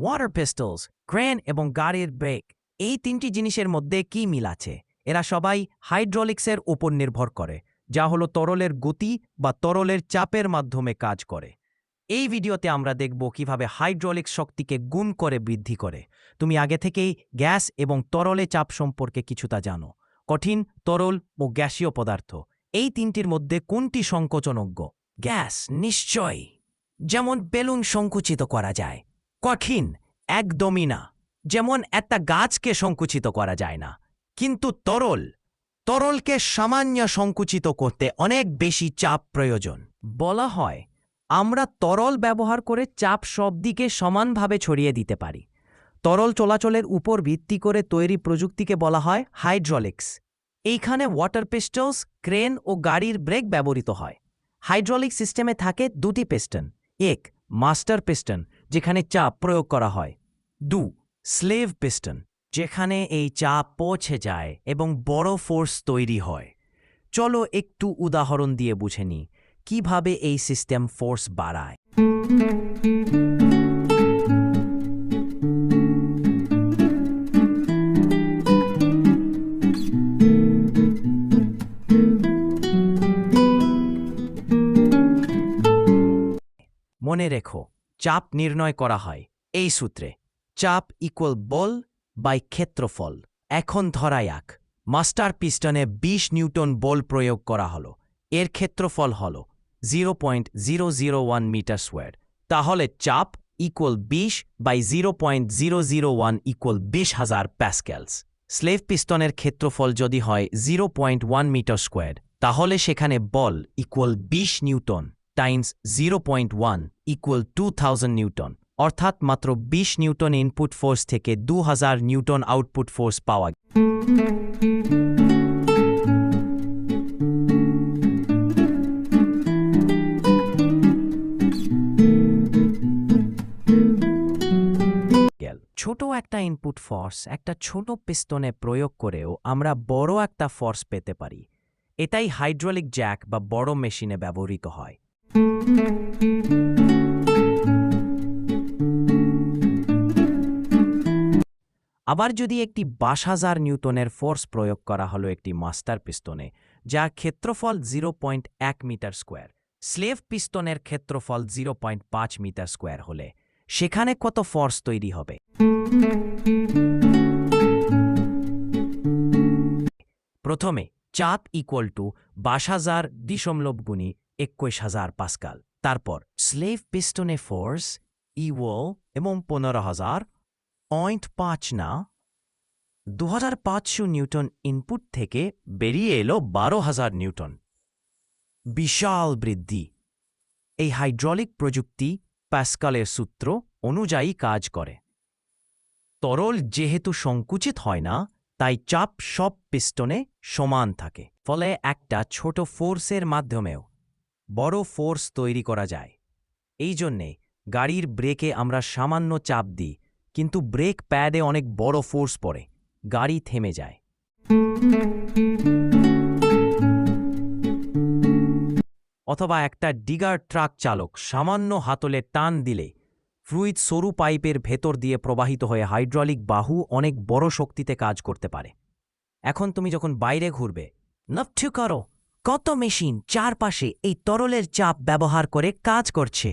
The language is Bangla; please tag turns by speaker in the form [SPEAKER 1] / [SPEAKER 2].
[SPEAKER 1] ওয়াটার পিস্টলস ক্রেন এবং গাড়ির ব্রেক এই তিনটি জিনিসের মধ্যে কি মিল আছে? এরা সবাই হাইড্রোলিক্সের ওপর নির্ভর করে, যা হলো তরলের গতি বা তরলের চাপের মাধ্যমে কাজ করে। এই ভিডিওতে আমরা দেখব কীভাবে হাইড্রোলিক শক্তিকে গুণ করে বৃদ্ধি করে। তুমি আগে থেকেই গ্যাস এবং তরলে চাপ সম্পর্কে কিছুটা জানো। কঠিন তরল ও গ্যাসীয় পদার্থ, এই তিনটির মধ্যে কোনটি সংকোচনজ্ঞ? গ্যাস নিশ্চয় যেমন বেলুন সংকুচিত করা যায় কঠিন, একদমই না। যেমন একটা গাছকে সংকুচিত করা যায় না। কিন্তু তরল, তরলকে সামান্য সংকুচিত করতে অনেক বেশি চাপ প্রয়োজন। বলা হয়, আমরা তরল ব্যবহার করে চাপ সব দিকে সমানভাবে ছড়িয়ে দিতে পারি। তরল চলাচলের উপর ভিত্তি করে তৈরি প্রযুক্তিকে বলা হয় হাইড্রোলিক্স। এইখানে ওয়াটার পিস্টলস, ক্রেন ও গাড়ির ব্রেক ব্যবহৃত হয়। হাইড্রোলিক সিস্টেমে থাকে দুটি পিস্টন। এক, মাস্টার পিস্টন যেখানে চাপ প্রয়োগ করা হয়। দু, স্লেভ পিস্টন, যেখানে এই চাপ পৌঁছে যায় এবং বড় ফোর্স তৈরি হয়। চলো একটু উদাহরণ দিয়ে বুঝে নিই, কীভাবে এই সিস্টেম ফোর্স বাড়ায়? মনে রেখো চাপ নির্ণয় করা হয়। এই সূত্রে, চাপ ইকুয়াল বল বাই ক্ষেত্রফল। এখন ধরা যাক মাস্টার পিস্টনে ২০ নিউটন বল প্রয়োগ করা হলো। এর ক্ষেত্রফল হল zero point zero zero one metre square তাহলে চাপ ইকুয়াল বিশ by zero point zero zero one equal বিশ হাজার প্যাসকেলস স্লেভ পিস্টনের ক্ষেত্রফল যদি হয় zero point one metre square তাহলে সেখানে বল ইকুয়াল বিশ newton. Times zero point one equal two thousand newton অর্থাৎ মাত্র বিশ নিউটন ইনপুট ফোর্স থেকে দু হাজার নিউটন আউটপুট ফোর্স পাওয়া ছোট একটা ইনপুট ফোর্স একটা ছোট পিস্তনে প্রয়োগ করেও আমরা বড় একটা ফোর্স পেতে পারি। এটাই হাইড্রোলিক জ্যাক বা বড় মেশিনে ব্যবহৃত হয়। আবার যদি একটি বাস হাজার নিউটনের ফোর্স প্রয়োগ করা হলো একটি মাস্টার পিস্তনে, যা ক্ষেত্রফল জিরো পয়েন্ট এক মিটার স্কোয়ার, স্লেভ পিস্তনের ক্ষেত্রফল জিরো পয়েন্ট পাঁচ মিটার স্কোয়ার হলে, সেখানে কত ফোর্স তৈরি হবে? প্রথমে, চাপ ইকুয়াল টু বাস হাজার দশমলব গুণি একুশ হাজার পাস্কাল তারপর স্লেভ পিস্টনে ফোর্স ইওয়াল এবং পনেরো হাজার পয়েন্ট পাঁচ না দু হাজার পাঁচশো নিউটন ইনপুট থেকে বেরিয়ে এলো বারো হাজার নিউটন। বিশাল বৃদ্ধি। এই হাইড্রলিক প্রযুক্তি প্যাসকালের সূত্র অনুযায়ী কাজ করে। তরল যেহেতু সংকুচিত হয় না, তাই চাপ সব পিস্টনে সমান থাকে। ফলে একটা ছোট ফোর্সের মাধ্যমেও। বড় ফোর্স তৈরি করা যায়। এই জন্যে গাড়ির ব্রেকে আমরা সামান্য চাপ দিই, কিন্তু ব্রেক প্যাডে অনেক বড় ফোর্স পড়ে, গাড়ি থেমে যায়। অথবা একটা ডিগার ট্রাক চালক সামান্য হাতলে টান দিলে ফ্লুইড সরু পাইপের ভেতর দিয়ে প্রবাহিত হয়ে হাইড্রলিক বাহু অনেক বড় শক্তিতে কাজ করতে পারে। এখন তুমি যখন বাইরে ঘুরবে নফ্টু করো? কত মেশিন চারপাশে এই তরলের চাপ ব্যবহার করে কাজ করছে।